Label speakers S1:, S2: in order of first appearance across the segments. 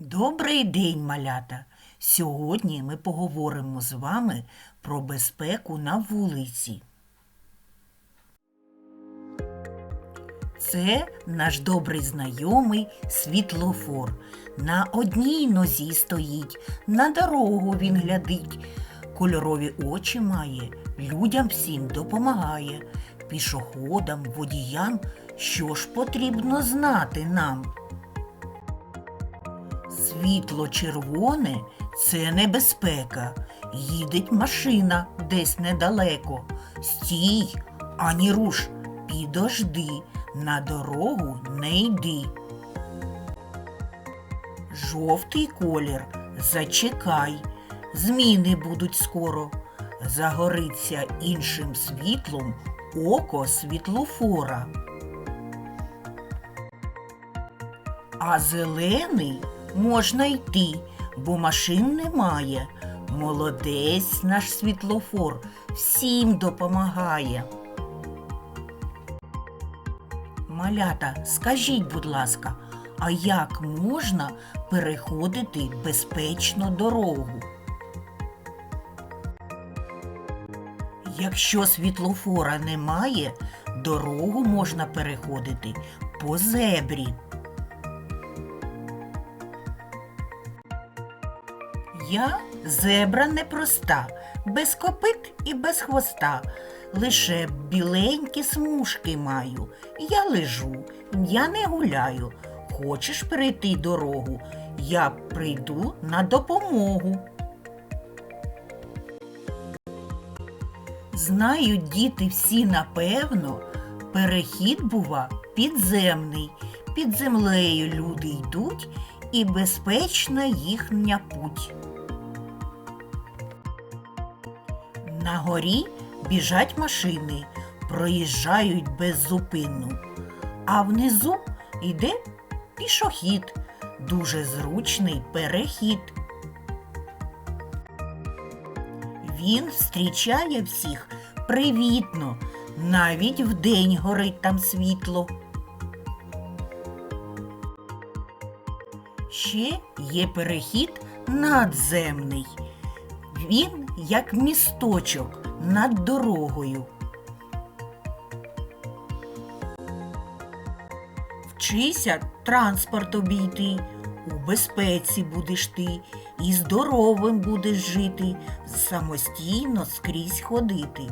S1: Добрий день, малята! Сьогодні ми поговоримо з вами про безпеку на вулиці. Це наш добрий знайомий світлофор. На одній нозі стоїть, на дорогу він глядить, кольорові очі має, людям всім допомагає, пішоходам, водіям, що ж потрібно знати нам. Світло червоне це небезпека. Їдеть машина десь недалеко. Стій, ані руш, підожди, на дорогу не йди. Жовтий колір зачекай, зміни будуть скоро. Загориться іншим світлом око світлофора. А зелений можна йти, бо машин немає. Молодець наш світлофор всім допомагає. Малята, скажіть, будь ласка, а як можна переходити безпечно дорогу? Якщо світлофора немає, дорогу можна переходити по зебрі. Я зебра непроста, без копит і без хвоста. Лише біленькі смужки маю. Я лежу, я не гуляю. Хочеш перейти дорогу, я прийду на допомогу. Знають діти всі напевно, перехід бува підземний. Під землею люди йдуть і безпечна їхня путь. На горі біжать машини, проїжджають беззупинно, а внизу йде пішохід, дуже зручний перехід. Він зустрічає всіх привітно, навіть вдень горить там світло. Ще є перехід надземний. Він як місточок над дорогою. Вчися транспорт обійти, у безпеці будеш ти, і здоровим будеш жити, самостійно скрізь ходити.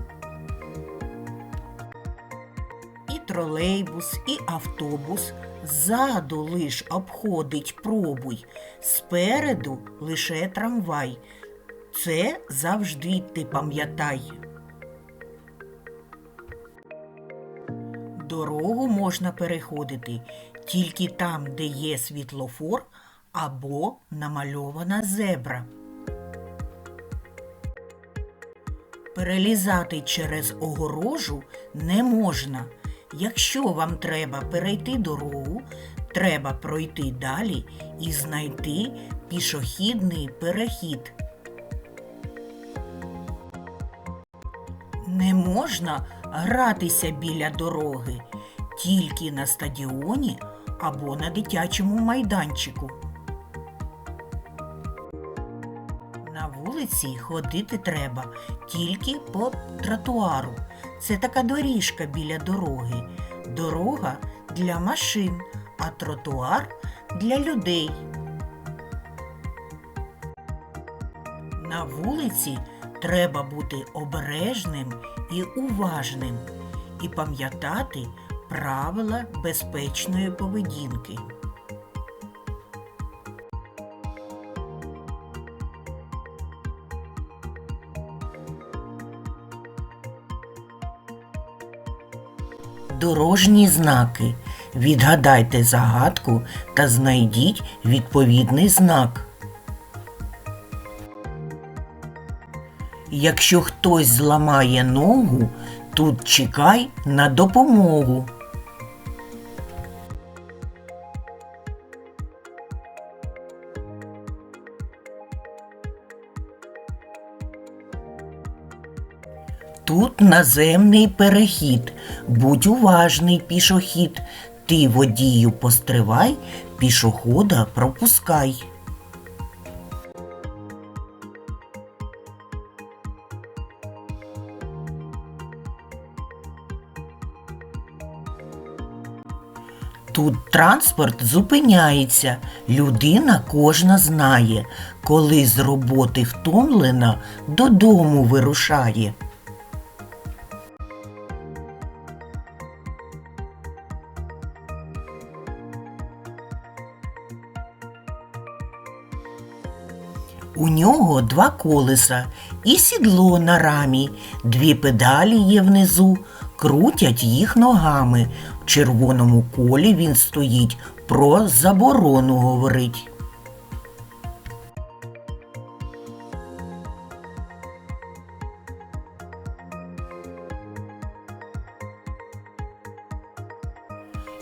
S1: І тролейбус, і автобус ззаду лиш обходить пробуй, спереду лише трамвай. Це завжди ти пам'ятай. Дорогу можна переходити тільки там, де є світлофор або намальована зебра. Перелізати через огорожу не можна. Якщо вам треба перейти дорогу, треба пройти далі і знайти пішохідний перехід. Не можна гратися біля дороги тільки на стадіоні або на дитячому майданчику. На вулиці ходити треба тільки по тротуару. Це така доріжка біля дороги. Дорога для машин, а тротуар для людей. На вулиці треба бути обережним і уважним і пам'ятати правила безпечної поведінки. Дорожні знаки. Відгадайте загадку та знайдіть відповідний знак. Якщо хтось зламає ногу, тут чекай на допомогу. Тут наземний перехід. Будь уважний пішохід. Ти водію постривай, пішохода пропускай. Тут транспорт зупиняється, людина кожна знає, коли з роботи втомлена, додому вирушає. У нього два колеса і сідло на рамі, дві педалі є внизу, крутять їх ногами. Червоному колі він стоїть, про заборону говорить.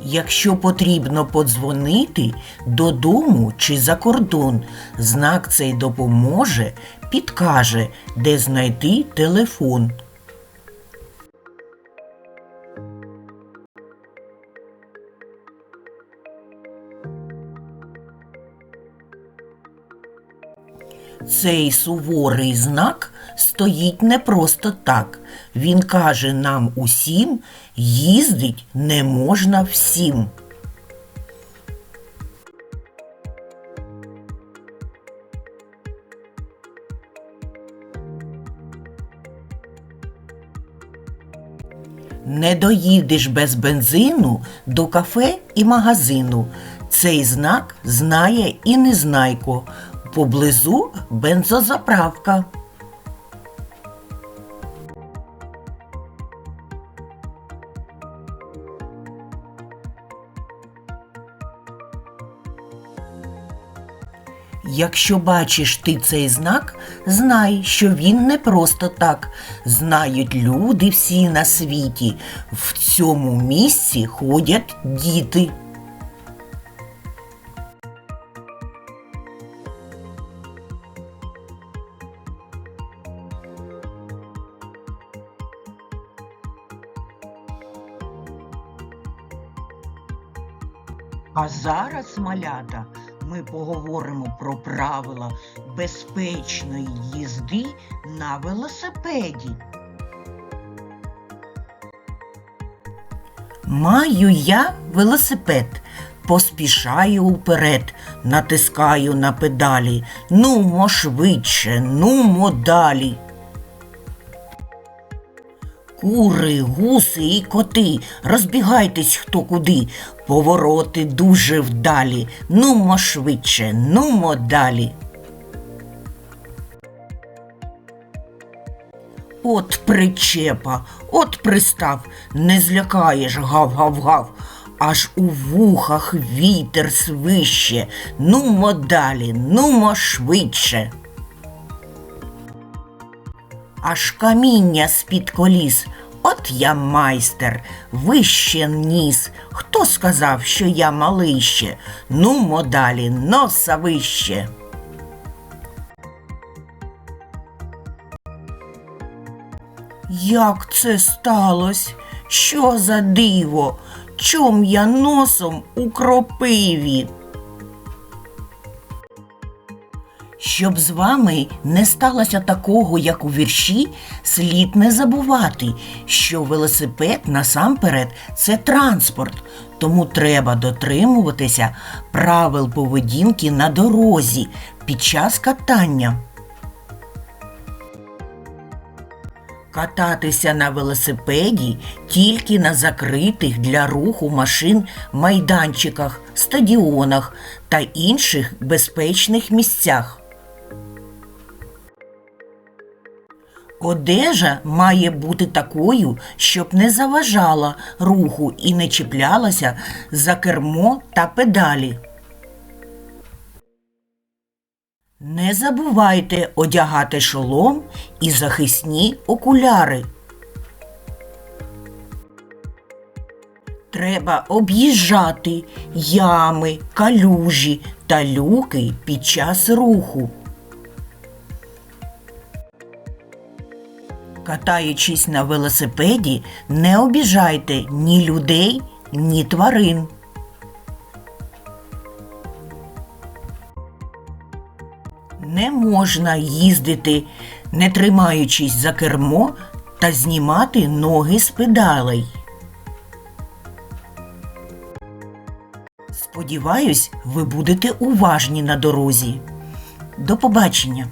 S1: Якщо потрібно подзвонити додому чи за кордон, знак цей допоможе, підкаже, де знайти телефон. Цей суворий знак стоїть не просто так. Він каже нам усім, їздить не можна всім. Не доїдеш без бензину до кафе і магазину. Цей знак знає і незнайко. Поблизу бензозаправка. Якщо бачиш ти цей знак, знай, що він не просто так. Знають люди всі на світі. В цьому місці ходять діти. Малята, ми поговоримо про правила безпечної їзди на велосипеді. Маю я велосипед, поспішаю уперед, натискаю на педалі. Нумо швидше, нумо далі. Кури, гуси і коти, розбігайтесь хто куди, повороти дуже вдалі, нумо швидше, нумо далі. От причепа, от пристав, не злякаєш гав-гав-гав, аж у вухах вітер свище, нумо далі, нумо швидше. Аж каміння з-під коліс. От я майстер, вище ніс. Хто сказав, що я малий ще? Нумо далі, носа вище. Як це сталося? Що за диво? Чом я носом у кропиві? Щоб з вами не сталося такого, як у вірші, слід не забувати, що велосипед насамперед це транспорт, тому треба дотримуватися правил поведінки на дорозі під час катання. Кататися на велосипеді тільки на закритих для руху машин майданчиках, стадіонах та інших безпечних місцях. Одежа має бути такою, щоб не заважала руху і не чіплялася за кермо та педалі. Не забувайте одягати шолом і захисні окуляри. Треба об'їжджати ями, калюжі та люки під час руху. Катаючись на велосипеді, не обіжайте ні людей, ні тварин. Не можна їздити, не тримаючись за кермо та знімати ноги з педалей. Сподіваюсь, ви будете уважні на дорозі. До побачення!